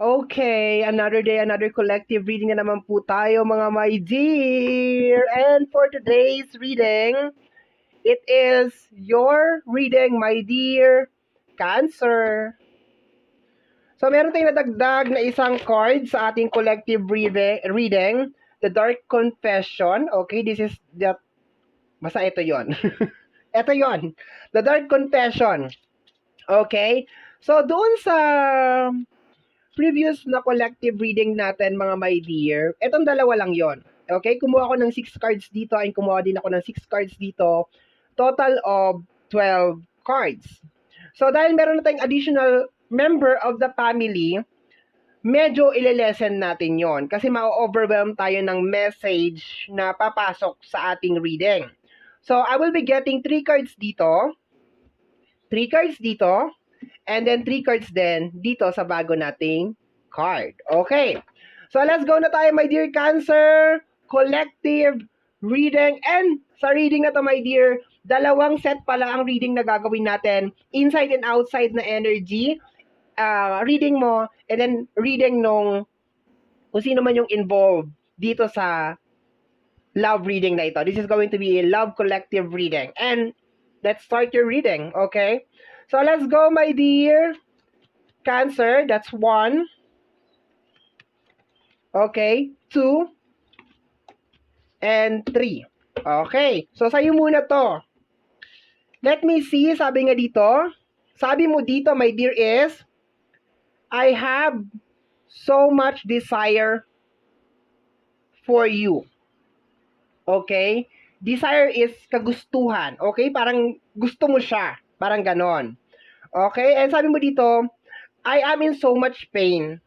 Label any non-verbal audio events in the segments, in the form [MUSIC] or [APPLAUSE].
Okay, another day, another collective reading na naman po tayo mga my dear. And for today's reading, it is your reading, my dear Cancer. So meron tayong nadagdag na isang card sa ating collective reading, The Dark Confession. Okay, this is the... Basta ito yon. [LAUGHS] ito yon. The Dark Confession. Okay? So doon sa previous na collective reading natin, mga my dear, etong dalawa lang yon. Okay, kumuha ako ng 6 cards dito, ay kumuha din ako ng 6 cards dito. Total of 12 cards. So, dahil meron na tayong additional member of the family, medyo ilelesen natin yon kasi ma-overwhelm tayo ng message na papasok sa ating reading. So, I will be getting 3 cards dito, 3 cards dito, and then 3 cards din dito sa bago nating card. Okay. So, let's go na tayo, my dear Cancer. Collective reading. And sa reading na to, my dear, dalawang set pala ang reading na gagawin natin. Inside and outside na energy. Uh, reading mo, and then reading nung kung sino man yung involved dito sa love reading na ito. This is going to be a love collective reading. And let's start your reading, okay? So let's go, my dear. Cancer, that's one. Okay, two. And three. Okay, so sa'yo muna to. Let me see, sabi nga dito, sabi mo dito, my dear, is, I have so much desire for you. Okay? Desire is kagustuhan. Okay? Parang gusto mo siya. Parang ganon. Okay? And sabi mo dito, I am in so much pain.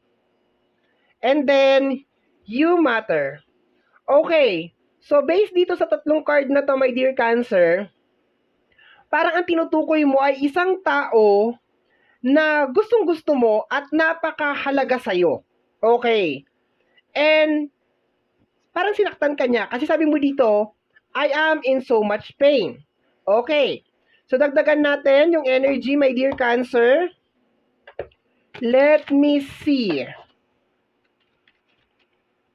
And then, you matter. Okay. So, based dito sa tatlong card na to, my dear Cancer, parang ang tinutukoy mo ay isang tao na gustong-gusto mo at napakahalaga sa'yo. Okay. And, parang sinaktan ka niya. Kasi sabi mo dito, I am in so much pain. Okay. So, dagdagan natin yung energy, my dear Cancer. Let me see.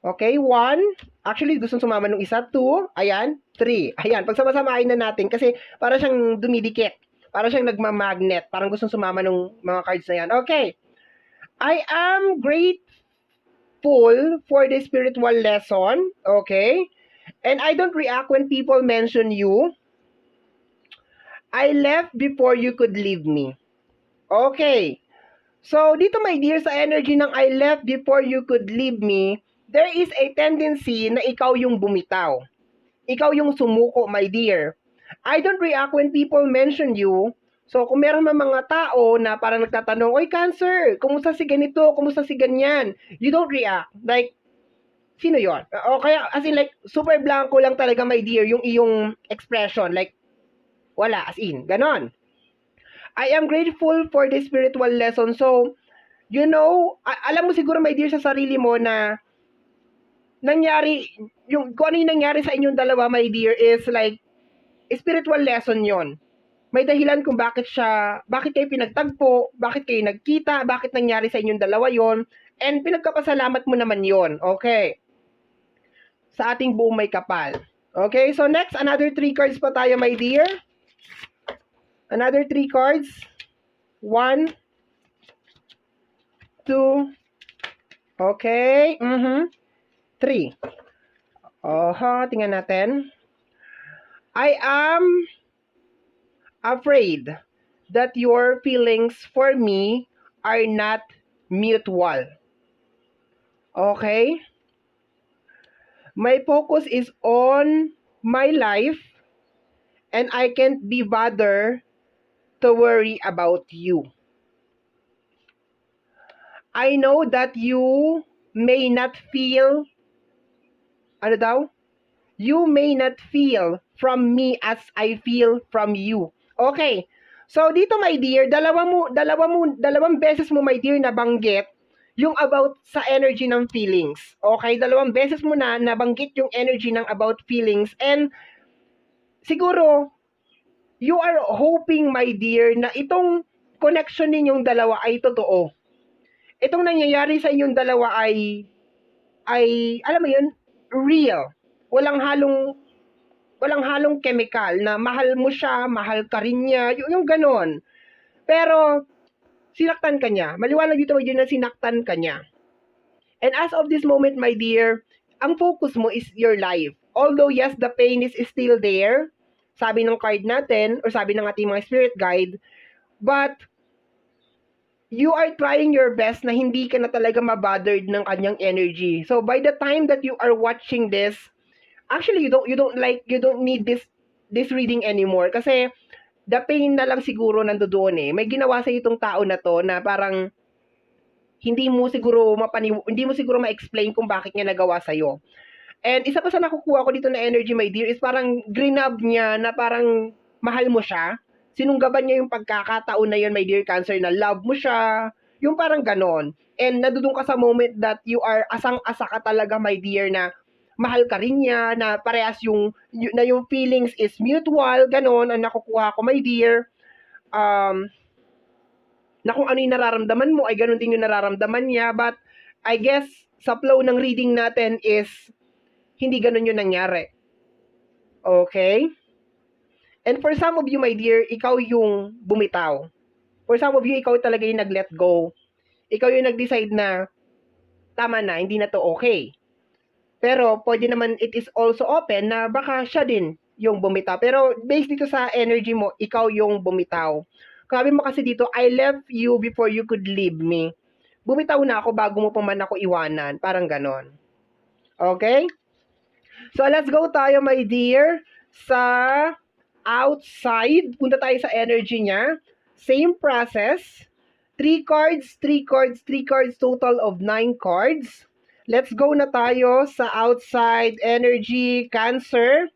Okay, one. Actually, gusto sumama nung isa. Two. Ayan. Three. Ayan. Pagsama-samahin na natin kasi para siyang dumidikit. Para siyang nagmamagnet. Parang gusto sumama nung mga cards na yan. Okay. I am grateful for the spiritual lesson. Okay. And I don't react when people mention you. I left before you could leave me. Okay. So, dito my dear, sa energy ng I left before you could leave me, there is a tendency na ikaw yung bumitaw. Ikaw yung sumuko, my dear. I don't react when people mention you. So, kung meron man mga tao na parang nagtatanong, Oy, cancer, kumusta si ganito, kumusta si ganyan? You don't react. Like, sino yon? O kaya, as in like, super blanco lang talaga, my dear, yung iyong expression. Like, wala, as in, ganon. I am grateful for the spiritual lesson. So, you know, alam mo siguro, my dear, sa sarili mo na nangyari, yung, kung ano yung nangyari sa inyong dalawa, my dear, is like, spiritual lesson yon May dahilan kung bakit siya, bakit kayo pinagtagpo, bakit kayo nagkita, bakit nangyari sa inyong dalawa yon and pinagkapasalamat mo naman yon okay? Sa ating buong may kapal. Okay, so next, another three cards pa tayo, my dear. Another three cards. One. Two. Okay. Mm-hmm. Three. Oho, tingnan natin. I am afraid that your feelings for me are not mutual. Okay? My focus is on my life and I can't be bothered to worry about you. I know that you may not feel, ano daw? You may not feel from me as I feel from you. Okay. So dito my dear, dalawa mo dalawa mo dalawang beses mo my dear nabanggit yung about sa energy ng feelings. Okay, dalawang beses mo na nabanggit yung energy ng about feelings and siguro you are hoping, my dear, na itong connection ninyong dalawa ay totoo. itong nangyayari sa inyong dalawa ay, ay, alam mo yun, real. Walang halong, walang halong chemical na mahal mo siya, mahal ka rin niya, yung, yung ganon. Pero, sinaktan ka niya. Maliwanag dito, dear, na sinaktan ka niya. And as of this moment, my dear, ang focus mo is your life. Although, yes, the pain is still there, sabi ng card natin, or sabi ng ating mga spirit guide, but, you are trying your best na hindi ka na talaga mabothered ng kanyang energy. So, by the time that you are watching this, actually, you don't, you don't like, you don't need this, this reading anymore. Kasi, the pain na lang siguro nandoon eh. May ginawa sa itong tao na to na parang, hindi mo siguro mapani hindi mo siguro ma-explain kung bakit niya nagawa sa iyo. And isa pa sa nakukuha ko dito na energy, my dear, is parang grinab niya na parang mahal mo siya. Sinunggaban niya yung pagkakataon na yun, my dear Cancer, na love mo siya. Yung parang ganon. And nadudong ka sa moment that you are asang-asa ka talaga, my dear, na mahal ka rin niya, na parehas yung, y- na yung feelings is mutual, ganon, ang nakukuha ko, my dear. Um, na kung ano yung nararamdaman mo, ay ganon din yung nararamdaman niya. But, I guess, sa flow ng reading natin is, hindi ganon yung nangyari. Okay? And for some of you, my dear, ikaw yung bumitaw. For some of you, ikaw talaga yung nag-let go. Ikaw yung nag-decide na, tama na, hindi na to okay. Pero, pwede naman, it is also open na baka siya din yung bumitaw. Pero, based dito sa energy mo, ikaw yung bumitaw. Sabi mo kasi dito, I left you before you could leave me. Bumitaw na ako bago mo pa man ako iwanan. Parang ganon. Okay? So, let's go tayo, my dear, sa outside. Punta tayo sa energy niya. Same process. Three cards, three cards, three cards, total of nine cards. Let's go na tayo sa outside energy, cancer.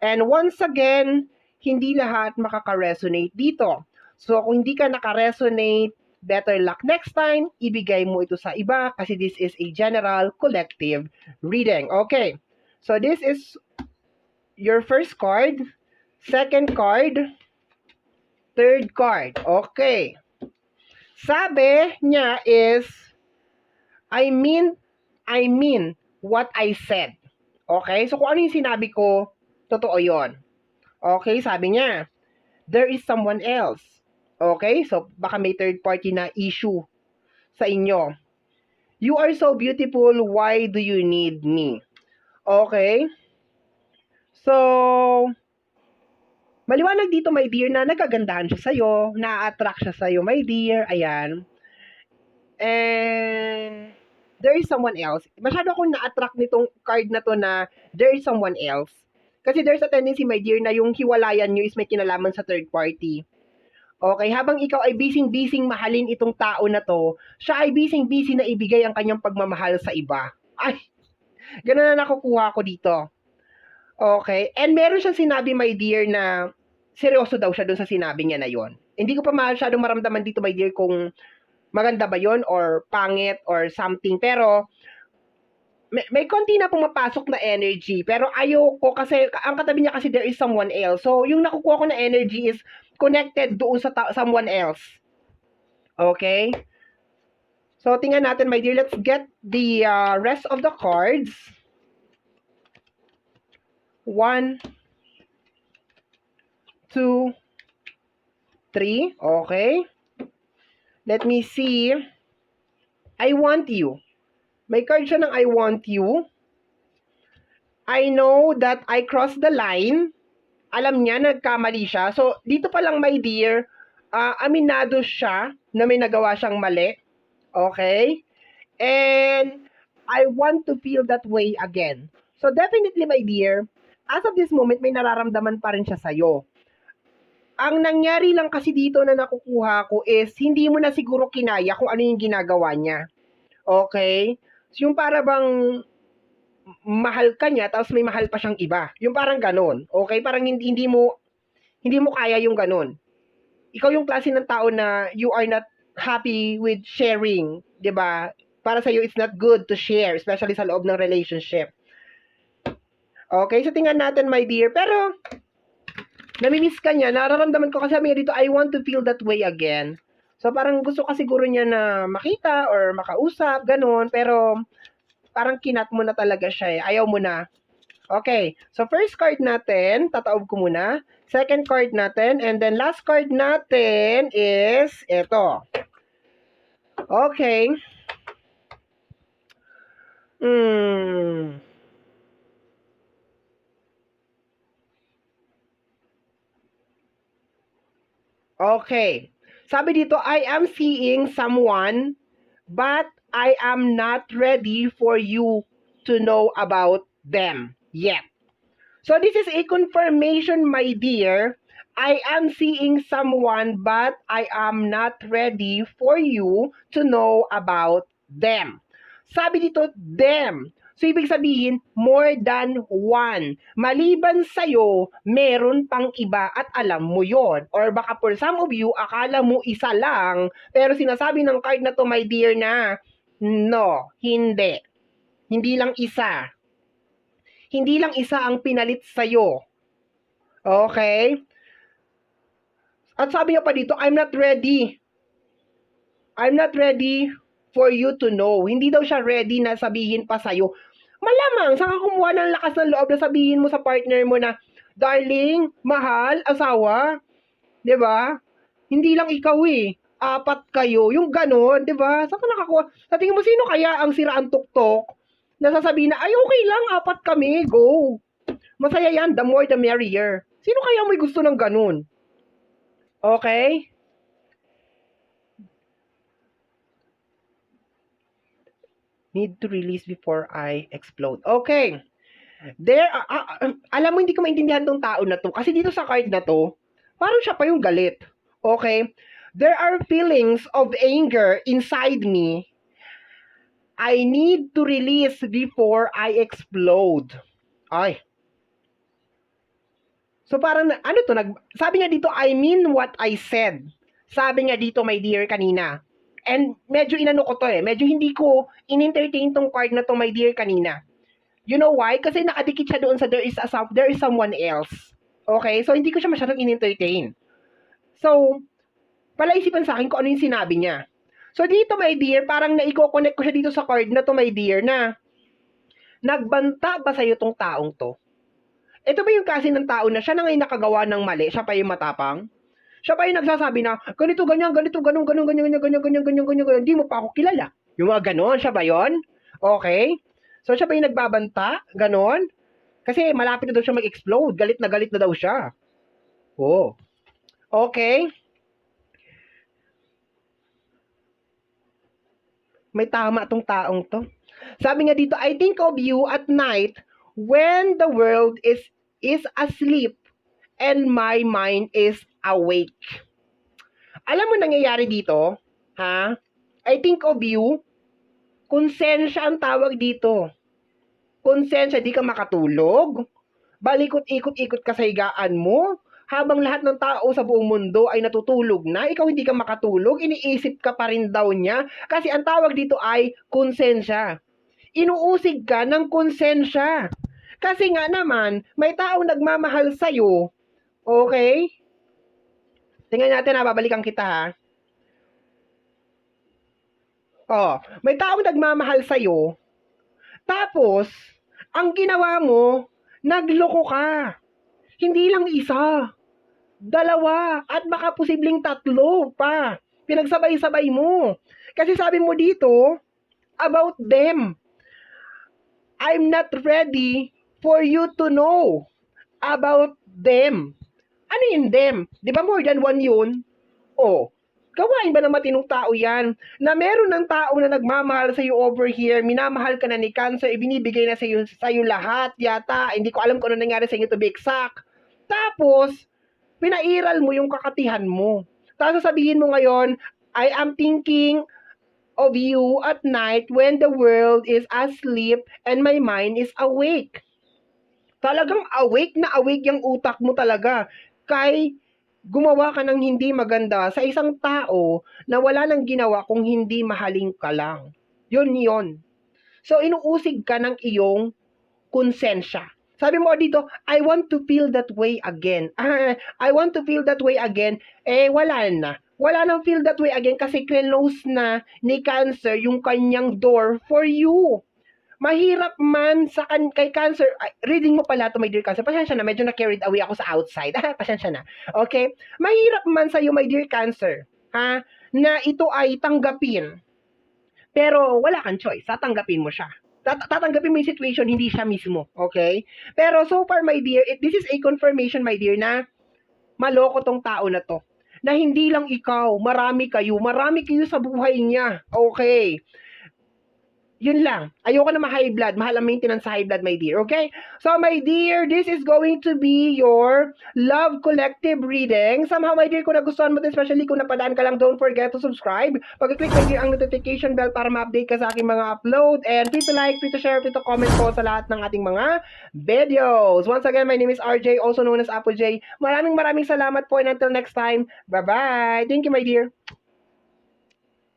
And once again, hindi lahat makaka-resonate dito. So, kung hindi ka naka-resonate, better luck next time. Ibigay mo ito sa iba kasi this is a general collective reading. Okay. So, this is your first card, second card, third card. Okay. Sabi niya is, I mean, I mean what I said. Okay? So, kung ano yung sinabi ko, totoo yon. Okay? Sabi niya, there is someone else. Okay? So, baka may third party na issue sa inyo. You are so beautiful, why do you need me? Okay? So, maliwanag dito, my dear, na nagagandahan siya sa'yo, na-attract siya sa'yo, my dear, ayan. And, there is someone else. Masyado akong na-attract nitong card na to na there is someone else. Kasi there's a tendency, my dear, na yung hiwalayan nyo is may kinalaman sa third party. Okay, habang ikaw ay bising-bising mahalin itong tao na to, siya ay bising-busy na ibigay ang kanyang pagmamahal sa iba. Ay, ganun na nakukuha ko dito. Okay, and meron siyang sinabi, my dear, na seryoso daw siya dun sa sinabi niya na yon. Hindi ko pa masyadong maramdaman dito, my dear, kung maganda ba yon or pangit or something. Pero, may, may konti na pumapasok na energy. Pero ayoko kasi, ang katabi niya kasi there is someone else. So, yung nakukuha ko na energy is connected doon sa someone else. Okay? So, tingnan natin, my dear. Let's get the uh, rest of the cards. One, two, three. Okay. Let me see. I want you. May card siya ng I want you. I know that I crossed the line. Alam niya, nagkamali siya. So, dito pa lang, my dear, ah, aminado siya na may nagawa siyang mali. Okay? And I want to feel that way again. So, definitely, my dear, as of this moment, may nararamdaman pa rin siya sa'yo ang nangyari lang kasi dito na nakukuha ko is hindi mo na siguro kinaya kung ano yung ginagawa niya. Okay? So, yung para bang mahal ka niya tapos may mahal pa siyang iba. Yung parang ganun. Okay? Parang hindi, hindi mo hindi mo kaya yung ganun. Ikaw yung klase ng tao na you are not happy with sharing, 'di ba? Para sa iyo it's not good to share, especially sa loob ng relationship. Okay, so tingnan natin my dear. Pero namimiss ka niya, nararamdaman ko kasi niya dito, I want to feel that way again. So, parang gusto ka siguro niya na makita or makausap, ganun. Pero, parang kinat mo na talaga siya eh. Ayaw mo na. Okay. So, first card natin, tataob ko muna. Second card natin. And then, last card natin is ito. Okay. Hmm. Okay. Sabi dito, I am seeing someone, but I am not ready for you to know about them yet. So this is a confirmation, my dear. I am seeing someone, but I am not ready for you to know about them. Sabi dito, them. So, ibig sabihin, more than one. Maliban sa'yo, meron pang iba at alam mo yon. Or baka for some of you, akala mo isa lang, pero sinasabi ng card na to, my dear, na, no, hindi. Hindi lang isa. Hindi lang isa ang pinalit sa'yo. Okay? At sabi niya pa dito, I'm not ready. I'm not ready for you to know. Hindi daw siya ready na sabihin pa sa'yo. Malamang, saan ka kumuha ng lakas ng loob na sabihin mo sa partner mo na, Darling, mahal, asawa, 'di ba? Hindi lang ikaw eh. Apat kayo. Yung ganon, 'di ba? Saan ka nakakuha? Sa tingin mo, sino kaya ang siraan tuktok na sasabihin na, ay, okay lang, apat kami, go. Masaya yan, the more the merrier. Sino kaya may gusto ng ganun? Okay? Need to release before I explode. Okay. There, ah, ah, alam mo, hindi ko maintindihan tong tao na to. Kasi dito sa card na to, parang siya pa yung galit. Okay? There are feelings of anger inside me. I need to release before I explode. Ay. So parang, ano to, nag, sabi nga dito, I mean what I said. Sabi nga dito, my dear, kanina. And medyo inano ko to eh. Medyo hindi ko in-entertain tong card na to, my dear, kanina. You know why? Kasi nakadikit siya doon sa there is, a, there is someone else. Okay? So, hindi ko siya masyadong in-entertain. So, palaisipan sa akin kung ano yung sinabi niya. So, dito, my dear, parang naiko-connect ko siya dito sa card na to, my dear, na nagbanta ba sa'yo tong taong to? Ito ba yung kasi ng tao na siya na ngayon nakagawa ng mali, siya pa yung matapang? Siya pa yung nagsasabi na, ganito, ganyan, ganito, ganun, ganun, ganyan, ganyan, ganyan, ganyan, ganyan, ganyan, ganyan, hindi mo pa ako kilala. Yung mga ganon, siya ba yon? Okay? So, siya ba yung nagbabanta? Ganon? Kasi malapit na daw siya mag-explode. Galit na galit na daw siya. Oh. Okay? May tama tong taong to. Sabi nga dito, I think of you at night when the world is is asleep and my mind is awake. Alam mo nangyayari dito? Ha? I think of you. Konsensya ang tawag dito. Konsensya, di ka makatulog. Balikot-ikot-ikot ka sa higaan mo. Habang lahat ng tao sa buong mundo ay natutulog na, ikaw hindi ka makatulog, iniisip ka pa rin daw niya. Kasi ang tawag dito ay konsensya. Inuusig ka ng konsensya. Kasi nga naman, may taong nagmamahal sa'yo. Okay? Tingnan natin ha, babalikan kita ha. Oh, may taong nagmamahal sa'yo. Tapos, ang ginawa mo, nagloko ka. Hindi lang isa. Dalawa. At baka posibleng tatlo pa. Pinagsabay-sabay mo. Kasi sabi mo dito, about them. I'm not ready for you to know about them. Ano yung them? Di ba more than one yun? Oh, gawain ba ng matinong tao yan? Na meron ng tao na nagmamahal sa iyo over here, minamahal ka na ni Cancer, ibinibigay na sa iyo, sa iyo lahat yata. Hindi ko alam kung ano nangyari sa inyo to be exact. Tapos, pinairal mo yung kakatihan mo. Tapos sasabihin mo ngayon, I am thinking of you at night when the world is asleep and my mind is awake. Talagang awake na awake yung utak mo talaga. Kay gumawa ka ng hindi maganda sa isang tao na wala nang ginawa kung hindi mahaling ka lang. Yun yon. So, inuusig ka ng iyong konsensya. Sabi mo dito, I want to feel that way again. [LAUGHS] I want to feel that way again. Eh, wala na. Wala nang feel that way again kasi close na ni Cancer yung kanyang door for you. Mahirap man sa kan kay Cancer, reading mo pala to my dear Cancer. Pasensya na, medyo na carried away ako sa outside. [LAUGHS] Pasensya na. Okay? Mahirap man sa iyo my dear Cancer, ha? Na ito ay tanggapin. Pero wala kang choice, tatanggapin mo siya tat- tatanggapin mo yung situation, hindi siya mismo. Okay? Pero so far, my dear, it, this is a confirmation, my dear, na maloko tong tao na to. Na hindi lang ikaw, marami kayo, marami kayo sa buhay niya. Okay? Yun lang. Ayoko na ma-high blood. Mahal ang maintenance sa high blood, my dear. Okay? So, my dear, this is going to be your love collective reading. Somehow, my dear, kung nagustuhan mo din, especially kung napadaan ka lang, don't forget to subscribe. Pag-click, my dear, ang notification bell para ma-update ka sa aking mga upload. And please to like, please to share, please to comment po sa lahat ng ating mga videos. Once again, my name is RJ, also known as Apple J. Maraming maraming salamat po and until next time, bye-bye. Thank you, my dear.